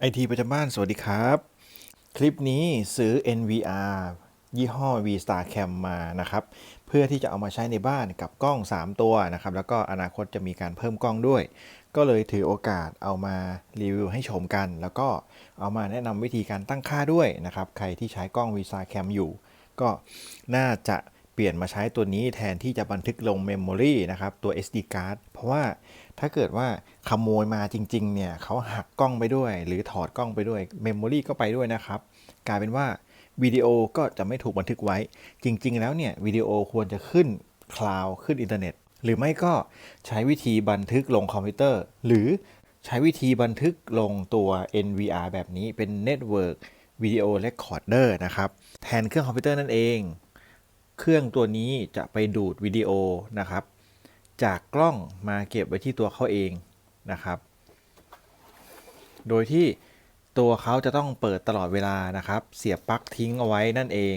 ไอทีประจำบ้านสวัสดีครับ คลิปนี้ซื้อ NVR ยี่ห้อ V Star Cam มานะครับ เพื่อที่จะเอามาใช้ในบ้านกับกล้อง 3 ตัวนะครับ แล้วก็อนาคตจะมีการเพิ่มกล้องด้วย ก็เลยถือโอกาสเอามารีวิวให้ชมกัน แล้วก็เอามาแนะนำวิธีการตั้งค่าด้วยนะครับ ใครที่ใช้กล้อง V Star Cam อยู่ ก็น่าจะ เปลี่ยนมาใช้ตัวนี้แทนที่จะบันทึกลงเมมโมรีนะครับตัว SD card เพราะว่าถ้าเกิดว่าขโมยมาจริงๆเนี่ยเขาหักกล้องไปด้วย หรือถอดกล้องไปด้วยเมมโมรีก็ไปด้วยนะครับ กลายเป็นว่าวิดีโอก็จะไม่ถูกบันทึกไว้ จริง ๆ แล้วเนี่ยวิดีโอควรจะขึ้นคลาวขึ้นอินเทอร์เน็ต หรือไม่ก็ใช้วิธีบันทึกลงคอมพิวเตอร์ หรือใช้วิธีบันทึกลงตัว NVR แบบนี้เป็น Network Video Recorder นะครับ แทนเครื่องคอมพิวเตอร์นั่นเอง เครื่องตัวนี้จะไปดูดวิดีโอนะครับ จากกล้องมาเก็บไว้ที่ตัวเขาเองนะครับ โดยที่ตัวเขาจะต้องเปิดตลอดเวลานะครับ เสียบปลั๊กทิ้งเอาไว้นั่นเอง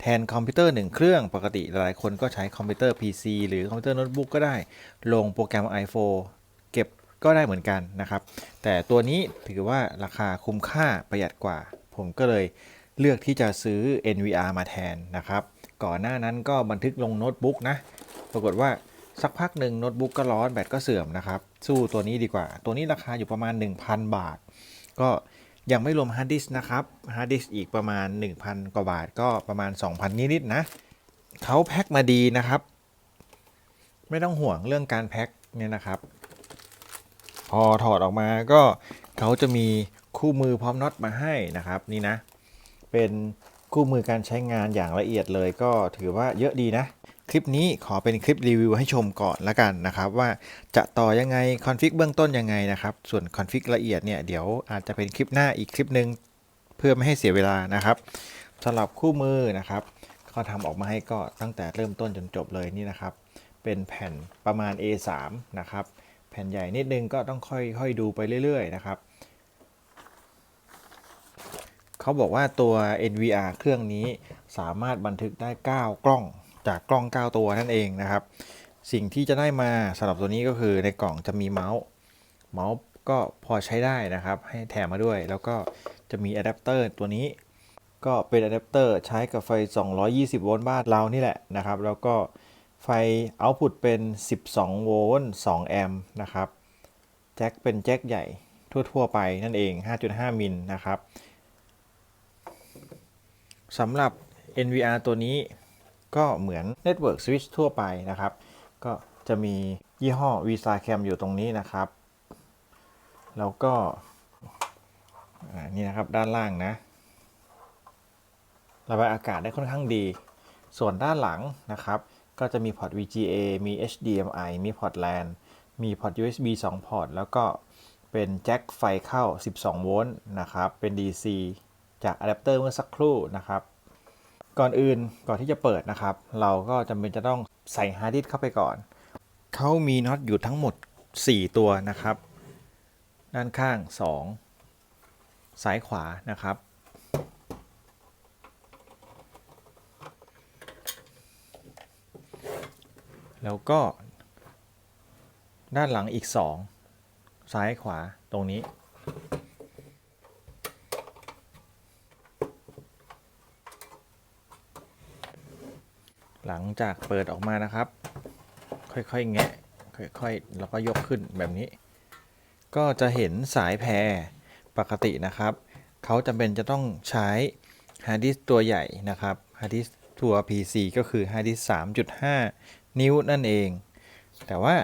แทนคอมพิวเตอร์หนึ่งเครื่องปกติหลายคนก็ใช้คอมพิวเตอร์ PC หรือคอมพิวเตอร์โน้ตบุ๊กก็ได้ ลงโปรแกรม iPhone เก็บก็ได้เหมือนกันนะครับ แต่ตัวนี้ถือว่าราคาคุ้มค่าประหยัดกว่า ผมก็เลยเลือกที่จะซื้อ NVR มาแทนนะครับ ก่อนหน้านั้นก็บันทึกลงโน้ตบุ๊กนะ ปรากฏว่าสักพักหนึ่งโน้ตบุ๊กก็ร้อนแบตก็เสื่อมนะครับ สู้ตัวนี้ดีกว่า ตัวนี้ราคาอยู่ประมาณ 1,000 บาท ก็ยังไม่รวมฮาร์ดดิสก์นะครับฮาร์ดดิสก์อีกประมาณ 1,000 กว่าบาทก็ประมาณ 2,000 นิดๆนะเขาแพ็คมาดีนะครับ ไม่ต้องห่วงเรื่องการแพ็คเนี่ยนะครับ พอถอดออกมาก็เขาจะมีคู่มือพร้อมน็อตมาให้นะครับ นี่นะ เป็น คู่มือการใช้งานอย่างละเอียดเลยก็ถือว่าเยอะดีนะ คลิปนี้ขอเป็นคลิปรีวิวให้ชมก่อนละกันนะครับ ว่าจะต่อยังไงคอนฟิกเบื้องต้นยังไงนะครับ ส่วนคอนฟิกละเอียดเนี่ยเดี๋ยวอาจจะเป็นคลิปหน้าอีกคลิปหนึ่งเพื่อไม่ให้เสียเวลานะครับสำหรับคู่มือนะครับเขาทำออกมาให้ก็ตั้งแต่เริ่มต้นจนจบเลยนี่นะครับ เป็นแผ่นประมาณ A3 นะครับ แผ่นใหญ่นิดนึงก็ต้องค่อยๆดูไปเรื่อยๆนะครับ เขาบอกว่าตัว NVR เครื่องนี้สามารถบันทึกได้ 9 กล้องจากกล้อง 9 ตัวนั่นเองนะครับ สิ่งที่จะได้มาสำหรับตัวนี้ก็คือในกล่องจะมีเมาส์ เมาส์ก็พอใช้ได้นะครับ ให้แถมมาด้วย แล้วก็จะมีอะแดปเตอร์ตัวนี้ ก็เป็นอะแดปเตอร์ใช้กับไฟ 220 โวลต์บ้านเรานี่แหละนะครับ แล้วก็ไฟเอาต์พุตเป็น 12 โวลต์ 2 แอมป์นะครับ แจ็คเป็นแจ็คใหญ่ทั่ว ๆ ไปนั่นเอง 5.5 มิลนะครับ สำหรับ NVR ตัวนี้ก็เหมือน Network Switch ทั่วไปนะครับ ก็จะมียี่ห้อ v s a Cam อยู่ตรงนี้นะครับ แล้วก็นี่นะครับด้านล่างนะ ระบายอากาศได้ค่อนข้างดี ส่วนด้านหลังนะครับ ก็จะมีพอร์ต VGA มี HDMI มีพอร์ต LAN มีพอร์ต USB 2 พอร์ต แล้วก็เป็นแจ็คไฟเข้า 12 โวลต์นะครับ เป็น DC จากอะแดปเตอร์เมื่อสักครู่นะครับ ก่อนอื่นก่อนที่จะเปิดนะครับ เราก็จำเป็นจะต้องใส่ฮาร์ดดิสเข้าไปก่อน เขามีน็อตอยู่ทั้งหมด 4 ตัวนะครับ ด้านข้าง 2 ซ้ายขวานะครับ แล้วก็ด้านหลังอีก 2 ซ้ายขวาตรงนี้ หลังจากเปิดออกมานะครับ ค่อยๆแงะค่อยๆแล้วก็ยกขึ้นแบบนี้ ก็จะเห็นสายแพรปกตินะครับเขาจำเป็นจะต้องใช้ฮาร์ดดิสตัวใหญ่นะครับฮาร์ดดิสตัว PC ก็คือฮาร์ดดิส3.5 นิ้วนั่นเอง แต่ว่า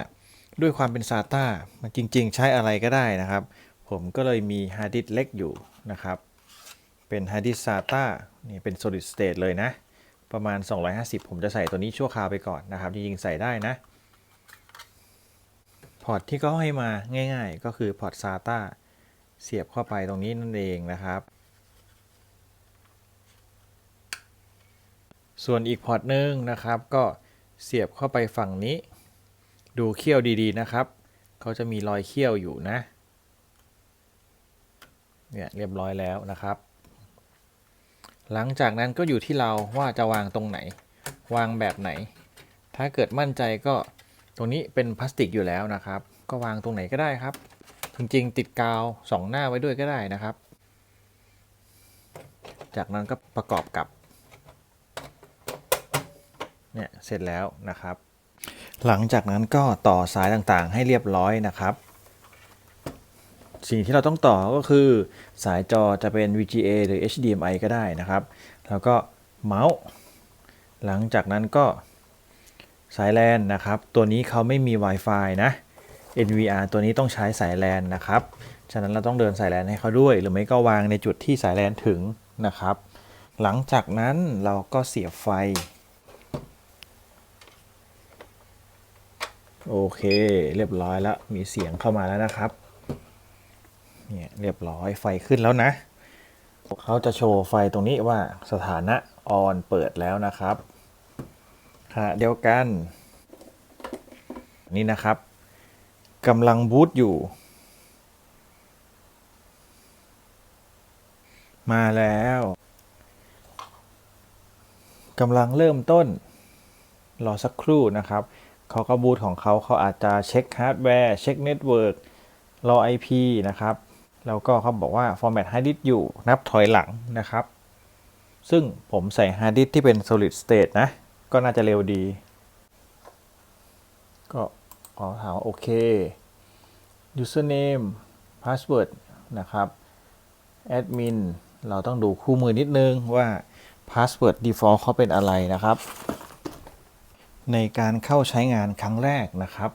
ด้วยความเป็น SATA มันจริง ๆ ใช้อะไรก็ได้นะครับ ผมก็เลยมีฮาร์ดดิสเล็กอยู่นะครับ เป็นฮาร์ดดิส SATA นี่เป็น solid state เลยนะ ประมาณ 250 ผมจะใส่ตัวนี้ชั่วคราวไปก่อนนะครับ จริงๆ ใส่ได้นะ พอร์ตที่เขาให้มาง่ายๆ ก็คือพอร์ต SATA เสียบเข้าไปตรงนี้นั่นเองนะครับ ส่วนอีกพอร์ตหนึ่งนะครับ ก็เสียบเข้าไปฝั่งนี้ ดูเขี้ยวดีๆนะครับ เขาจะมีรอยเขี้ยวอยู่นะ เนี่ยเรียบร้อยแล้วนะครับ หลังจากนั้นก็อยู่ที่เราว่าจะวางตรงไหน วางแบบไหน ถ้าเกิดมั่นใจก็ตรงนี้เป็นพลาสติกอยู่แล้วนะครับ ก็วางตรงไหนก็ได้ครับ จริงๆ ติดกาวสองหน้าไว้ด้วยก็ได้นะครับ จากนั้นก็ประกอบกับเนี่ยเสร็จแล้วนะครับ หลังจากนั้นก็ต่อสายต่างๆให้เรียบร้อยนะครับ สิ่งที่เราต้องต่อก็คือสายจอจะเป็น VGA หรือ HDMI ก็ได้นะครับ แล้วก็เมาส์ หลังจากนั้นก็สาย LAN นะครับ ตัวนี้เขาไม่มี Wi-Fi นะ NVR ตัวนี้ต้องใช้สาย LAN นะครับ ฉะนั้นเราต้องเดินสาย LAN ให้เขาด้วย หรือไม่ก็วางในจุดที่สาย LAN ถึงนะครับ หลังจากนั้นเราก็เสียบไฟ โอเค เรียบร้อยแล้ว มีเสียงเข้ามาแล้วนะครับ เนี่ยเรียบร้อยไฟขึ้นแล้วนะ เขาจะโชว์ไฟตรงนี้ว่าสถานะออนเปิดแล้วนะครับขณะเดียวกัน นี่นะครับกำลังบูตอยู่ มาแล้วกำลังเริ่มต้น รอสักครู่นะครับ เขาก็บูตของเขาเขาอาจจะเช็คฮาร์ดแวร์ เช็คเน็ตเวิร์กรอ IP นะครับ แล้วก็เขาบอกว่า format hard disk อยู่นับถอยหลังนะครับ ซึ่งผมใส่ hard disk ที่เป็น solid state นะ ก็น่าจะเร็วดี ก็ขอถามว่าโอเค username password นะครับ admin เราต้องดูคู่มือนิดนึงว่า password default เขาเป็นอะไรนะครับ ในการเข้าใช้งานครั้งแรกนะครับ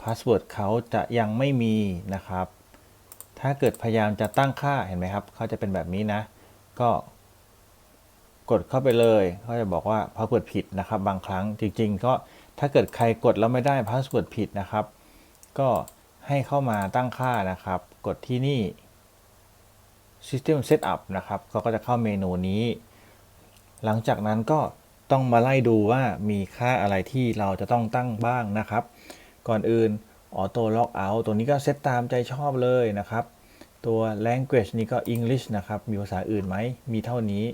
password เขาจะยังไม่มีนะครับ ถ้าเกิดพยายามจะตั้งค่าเห็นไหมครับเขาจะเป็นแบบนี้นะ ก็กดเข้าไปเลยเขาจะบอกว่า password ผิดนะครับ บางครั้งจริง ๆ ก็ถ้าเกิดใครกดแล้วไม่ได้ password ผิดนะครับ ก็ให้เข้ามาตั้งค่านะครับ กดที่นี่ system setup นะครับเขาก็จะเข้าเมนูนี้ หลังจากนั้นก็ต้องมาไล่ดูว่ามีค่าอะไรที่เราจะต้องตั้งบ้างนะครับ ก่อนอื่น auto log out ตัวนี้ก็เซตตามใจชอบเลยนะครับ ตัว language นี่ก็ English นะครับ มีภาษาอื่นไหม มีเท่านี้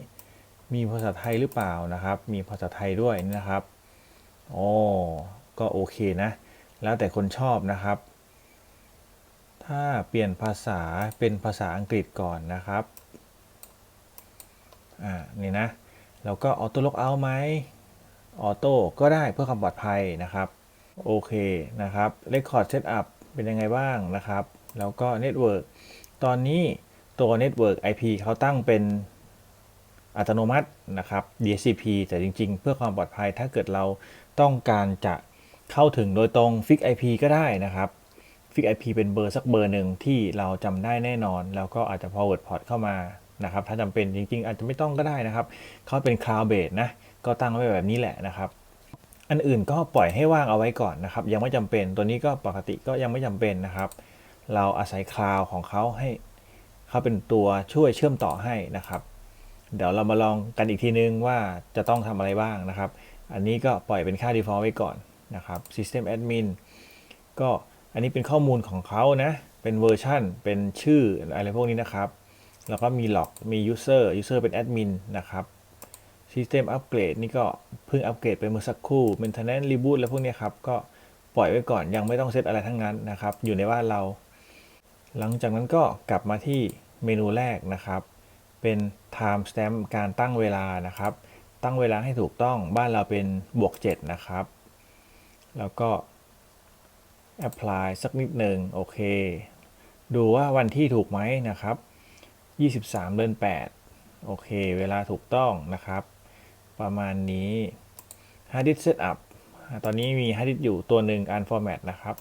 มีภาษาไทยหรือเปล่านะครับ มีภาษาไทยด้วยนะครับโอ้ก็โอเคนะ แล้วแต่คนชอบนะครับ ถ้าเปลี่ยนภาษาเป็นภาษาอังกฤษก่อนนะครับ อ่า นี่นะ แล้วก็ออโต้ล็อกเอาไหมออโต้ก็ได้เพื่อความปลอดภัยนะครับ โอเคนะครับ Record Setup เป็นยังไงบ้างนะครับ แล้วก็ Network ตอนนี้ตัว Network IP เขาตั้งเป็นอัตโนมัตินะครับ DHCP แต่จริง ๆ เพื่อความปลอดภัยถ้าเกิดเราต้องการจะเข้าถึงโดยตรง Fix IP ก็ได้นะครับ Fix IP เป็นเบอร์สักเบอร์หนึ่งที่เราจำได้แน่นอน แล้วก็อาจจะ forward port เข้ามานะครับ ถ้าจำเป็นจริง ๆ อาจจะไม่ต้องก็ได้นะครับ เขาเป็น cloud base นะ ก็ตั้งไว้แบบนี้แหละนะครับ อันอื่นก็ปล่อยให้ว่างเอาไว้ก่อนนะครับ ยังไม่จำเป็นตัวนี้ก็ปกติก็ยังไม่จำเป็นนะครับ เราอาศัยคลาวของเขาให้เขาเป็นตัวช่วยเชื่อมต่อให้นะครับ เดี๋ยวเรามาลองกันอีกทีนึงว่าจะต้องทำอะไรบ้างนะครับ อันนี้ก็ปล่อยเป็นค่า default ไว้ก่อนนะครับ system admin ก็อันนี้เป็นข้อมูลของเขานะ เป็นเวอร์ชันเป็นชื่ออะไรพวกนี้นะครับ แล้วก็มี log มี user user เป็น admin นะครับ system upgrade นี่ก็เพิ่งอัปเกรดไปเมื่อสักครู่ maintenance reboot แล้วพวกนี้ครับ ก็ปล่อยไว้ก่อนยังไม่ต้องเซตอะไรทั้งนั้นนะครับ อยู่ในบ้านเรา หลังจากนั้นก็กลับมาที่เมนูแรกนะครับ เป็น time stamp การตั้งเวลานะครับ ตั้งเวลาให้ถูกต้องบ้านเราเป็นบวก 7 นะครับ แล้วก็ apply สักนิดหนึ่งโอเค ดูว่าวันที่ถูกไหมนะครับ 23 เดือน 8 โอเค เวลาถูกต้องนะครับ ประมาณนี้ hard disk setup ตอนนี้มี hard disk อยู่ตัวหนึ่ง unformat นะครับ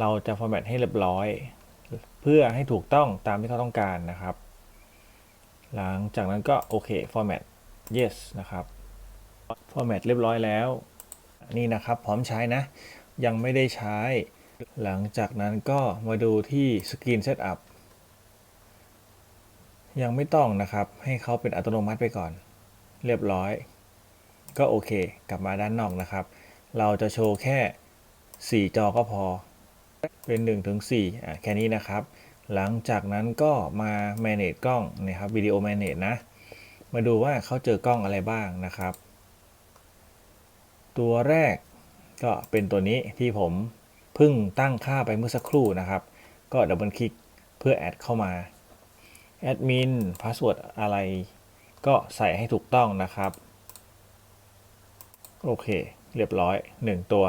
เราจะ format ให้เรียบร้อย เพื่อให้ถูกต้องตามที่เขาต้องการนะครับ หลังจากนั้นก็โอเค format yes นะครับ format เรียบร้อยแล้ว นี่นะครับพร้อมใช้นะ ยังไม่ได้ใช้ หลังจากนั้นก็มาดูที่ Screen Setup ยังไม่ต้องนะครับ ให้เขาเป็นอัตโนมัติไปก่อน เรียบร้อย ก็โอเค กลับมาด้านนอกนะครับ เราจะโชว์แค่ 4 จอก็พอ เป็น1ถึง4อะแค่นี้นะครับ หลังจากนั้นก็มา manage กล้องนะครับวิดีโอ manage นะ มาดูว่าเขาเจอกล้องอะไรบ้างนะครับ ตัวแรกก็เป็นตัวนี้ที่ผมเพิ่งตั้งค่าไปเมื่อสักครู่นะครับ ก็ดับเบิลคลิกเพื่อแอดเข้ามาแอดมินพาสเวิร์ดอะไรก็ใส่ให้ถูกต้องนะครับ โอเค เรียบร้อย 1 ตัว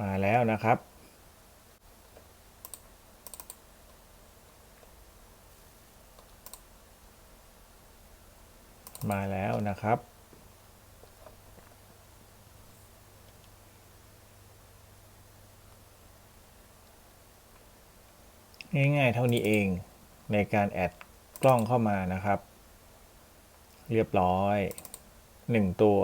มาแล้วนะครับ มาแล้วนะครับง่ายๆเท่านี้เอง ในการแอดกล้องเข้ามานะครับ เรียบร้อย 1 ตัว